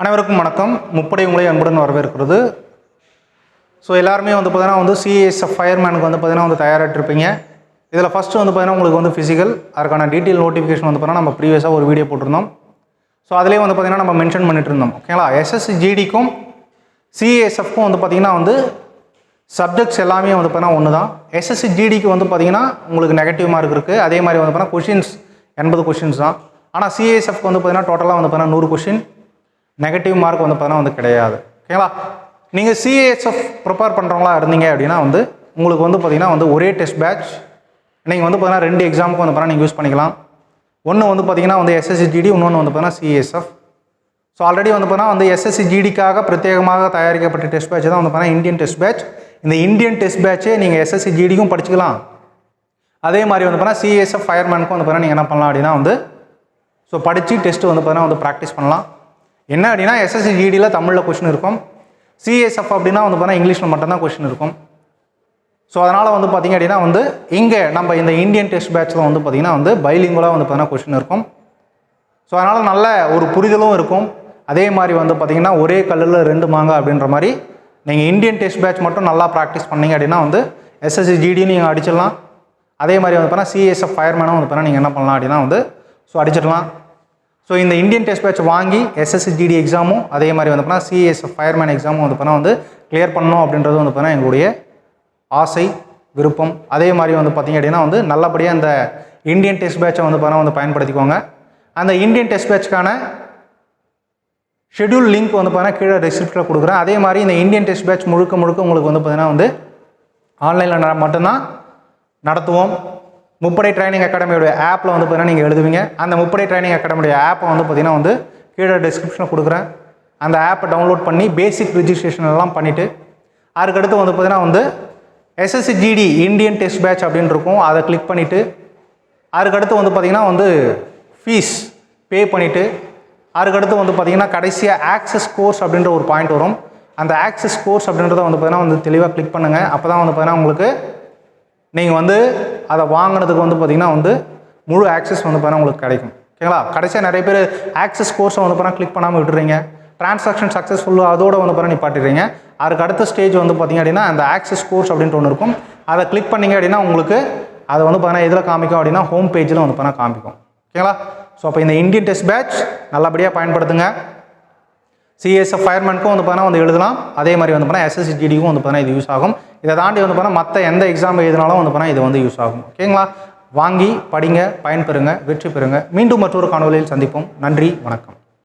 அனைவருக்கும் வணக்கம் முப்படை உங்களை அன்புடன் வரவேற்கிறது ஸோ எல்லாருமே வந்து பார்த்தீங்கன்னா வந்து சிஎஸ்எஃப் ஃபயர்மேனுக்கு வந்து பார்த்தீங்கன்னா வந்து தயாராகிட்டு இதில் ஃபஸ்ட்டு வந்து பார்த்தீங்கன்னா உங்களுக்கு வந்து ஃபிசிக்கல் அதுக்கான டீட்டெயில் நோட்டிஃபிகேஷன் வந்து பார்த்தீங்கன்னா நம்ம ப்ரீவியஸாக ஒரு வீடியோ போட்டிருந்தோம் ஸோ அதிலே வந்து பார்த்தீங்கன்னா நம்ம மென்ஷன் பண்ணிட்டு இருந்தோம் ஓகேங்களா எஸ்எஸ்ஜிடிக்கும் சிஏஎஸ்எஃப்க்கும் வந்து பார்த்தீங்கன்னா வந்து சப்ஜெக்ட்ஸ் எல்லாமே வந்து பார்த்தீங்கன்னா ஒன்று தான் எஸ்எஸ்ஜிடிக்கு வந்து பார்த்தீங்கன்னா உங்களுக்கு நெகட்டிவ் மார்க் இருக்குது அதே மாதிரி வந்து பார்த்தீங்கன்னா கொஷின்ஸ் எண்பது கொஷின்ஸ் தான் ஆனால் சிஏஎஸ்எஃப்க்கு வந்து பார்த்தீங்கன்னா டோட்டலாக வந்து பார்த்தீங்கன்னா நூறு கொஷின் நெகட்டிவ் மார்க் வந்து பார்த்தீங்கன்னா வந்து கிடையாது ஓகேங்களா நீங்கள் சிஏஎஸ்எஃப் ப்ரிப்பேர் பண்ணுறவங்களா இருந்தீங்க அப்படின்னா வந்து உங்களுக்கு வந்து பார்த்தீங்கன்னா வந்து ஒரே டெஸ்ட் பேட்ச் நீங்கள் வந்து பார்த்தீங்கன்னா ரெண்டு எக்ஸாமுக்கு வந்து பார்த்தீங்கன்னா நீங்கள் யூஸ் பண்ணிக்கலாம் ஒன்று வந்து பார்த்தீங்கன்னா வந்து எஸ்எஸ்சி ஜிடி இன்னொன்று வந்து பார்த்தீங்கன்னா சிஎஸ்எஃப் ஸோ ஆல்ரெடி வந்து பார்த்தீங்கன்னா வந்து எஸ்எஸ்சி ஜிடிக்காக பிரத்யேகமாக தயாரிக்கப்பட்ட டெஸ்ட் பேட்ச் தான் வந்து பார்த்தீங்கன்னா இந்தியன் டெஸ்ட் பேட்ச் இந்த இந்தியன் டெஸ்ட் பேட்சே நீங்கள் எஸ்எஸ்சி ஜிடிக்கும் படிச்சுக்கலாம் அதே மாதிரி வந்து பார்த்தீங்கன்னா சிஎஸ்எஃப் ஃபயர்மேனுக்கும் வந்து பார்த்தீங்கன்னா நீங்கள் என்ன பண்ணலாம் அப்படின்னா வந்து ஸோ படித்து டெஸ்ட்டு வந்து பார்த்தீங்கன்னா வந்து ப்ராக்டிஸ் பண்ணலாம் என்ன அப்படின்னா எஸ்எஸ்சி ஜிடியில் தமிழில் கொஷின் இருக்கும். சிஎஸ்எஃப் அப்படின்னா வந்து பார்த்தீங்கன்னா இங்கிலீஷில் மட்டும்தான் கொஷின் இருக்கும். ஸோ அதனால் வந்து பார்த்திங்க அப்படின்னா வந்து இங்கே நம்ம இந்த இந்தியன் டெஸ்ட் பேட்சில் வந்து பார்த்திங்கன்னா வந்து பைலிங்குலாக வந்து பார்த்தீங்கன்னா கொஷின் இருக்கும். ஸோ அதனால் நல்ல ஒரு புரிதலும் இருக்கும். அதே மாதிரி வந்து பார்த்திங்கன்னா ஒரே கல்லில் ரெண்டு மாங்க அப்படின்ற மாதிரி நீங்கள் இந்தியன் டெஸ்ட் பேட்ச் மட்டும் நல்லா ப்ராக்டிஸ் பண்ணிங்க அப்படின்னா வந்து எஸ்எஸ்சி ஜிடி நீங்கள் அடிச்சிடலாம். அதே மாதிரி வந்து பார்த்தீங்கன்னா சிஎஸ்எஃப் ஃபயர்மேனும் வந்து பார்த்தீங்கன்னா நீங்கள் என்ன பண்ணலாம் அப்படின்னா வந்து ஸோ அடிச்சிடலாம். ஸோ இந்த இந்தியன் டெஸ்ட் பேட்ச் வாங்கி எஸ்எஸ்சி ஜிடி எக்ஸாமும் அதே மாதிரி வந்து பார்த்தீங்கன்னா சிஎஸ்எஃப் ஃபயர்மேன் எக்ஸாமும் வந்து பார்த்தீங்கன்னா வந்து கிளியர் பண்ணணும் அப்படின்றது வந்து பார்த்தீங்கன்னா எங்களுடைய ஆசை விருப்பம். அதே மாதிரி வந்து பார்த்திங்க அப்படின்னா வந்து நல்லபடியாக இந்த இந்தியன் டெஸ்ட் பேட்சை வந்து பார்த்தீங்கன்னா வந்து பயன்படுத்திக்கோங்க. அந்த இந்தியன் டெஸ்ட் பேட்ச்க்கான ஷெடியூல் லிங்க் வந்து பார்த்தீங்கன்னா கீழே ரெசிப்ட்டில் கொடுக்குறேன். அதே மாதிரி இந்த இந்தியன் டெஸ்ட் பேட்ச் முழுக்க முழுக்க உங்களுக்கு வந்து பார்த்தீங்கன்னா வந்து ஆன்லைனில் மட்டும்தான் நடத்துவோம். முப்படை ட்ரைனிங் அகாடமியோட ஆப்பில் வந்து பார்த்தீங்கன்னா நீங்கள் எழுதுவீங்க. அந்த முப்படை ட்ரைனிங் அகாடமியோடைய ஆப்பை வந்து பார்த்தீங்கன்னா வந்து கீழே டிஸ்கிரிப்ஷனில் கொடுக்குறேன். அந்த ஆப்பை டவுன்லோட் பண்ணி பேசிக் ரிஜிஸ்ட்ரேஷன் எல்லாம் பண்ணிவிட்டு அதுக்கடுத்து வந்து பார்த்தீங்கன்னா வந்து SSC GD Indian test batch அப்படின்னு இருக்கும். அதை கிளிக் பண்ணிவிட்டு அதுக்கடுத்து வந்து பார்த்திங்கன்னா வந்து ஃபீஸ் பே பண்ணிவிட்டு அதுக்கடுத்து வந்து பார்த்திங்கன்னா கடைசியாக ஆக்சஸ் கோர்ஸ் அப்படின்ற ஒரு பாயிண்ட் வரும். அந்த ஆக்சஸ் கோர்ஸ் அப்படின்றத வந்து பார்த்தீங்கன்னா வந்து தெளிவாக கிளிக் பண்ணுங்கள் அப்போ தான் வந்து பார்த்தீங்கன்னா உங்களுக்கு நீங்கள் வந்து அதை வாங்கினதுக்கு வந்து பார்த்திங்கன்னா வந்து முழு ஆக்சஸ் வந்து பார்த்தீங்கன்னா உங்களுக்கு கிடைக்கும். ஓகேங்களா? கடைசியாக நிறைய பேர் ஆக்சஸ் கோர்ஸை வந்து பார்த்தீங்கன்னா கிளிக் பண்ணாமல் விட்டுறீங்க. டிரான்சாக்ஷன் சக்ஸஸ்ஃபுல்லாக அதோட வந்து பார்த்தீங்கன்னா நிப்பாட்டிடுறீங்க. அதுக்கு அடுத்த ஸ்டேஜ் வந்து பார்த்திங்க அப்படின்னா அந்த ஆக்சஸ் கோர்ஸ் அப்படின்ட்டு ஒன்று இருக்கும். அதை கிளிக் பண்ணிங்க அப்படின்னா உங்களுக்கு அதை வந்து பார்த்தீங்கன்னா இதில் காமிக்கும் அப்படின்னா ஹோம் பேஜில் வந்து பார்த்தீங்கன்னா காமிக்கும். ஓகேங்களா? ஸோ அப்போ இந்த இந்தியன் டெஸ்ட் பேட்ச் நல்லபடியாக பயன்படுத்துங்க. சிஎஸ்எஃப் ஃபயர்மேனுக்கும் வந்து பார்த்தீங்கன்னா வந்து எழுதலாம். அதே மாதிரி வந்து பார்த்தீங்கன்னா எஸ்எஸ்சிடிக்கும் வந்து பார்த்தீங்கன்னா இது யூஸ் ஆகும். இதை தாண்டி வந்து பார்த்தீங்கன்னா மற்ற எந்த எக்ஸாம் எழுதினாலும் வந்து பார்த்தீங்கன்னா இது வந்து யூஸ் ஆகும். ஓகேங்களா வாங்கி படிங்க பயன்பெறுங்க வெற்றி பெறுங்க. மீண்டும் மற்றொரு காணொலியில் சந்திப்போம். நன்றி வணக்கம்.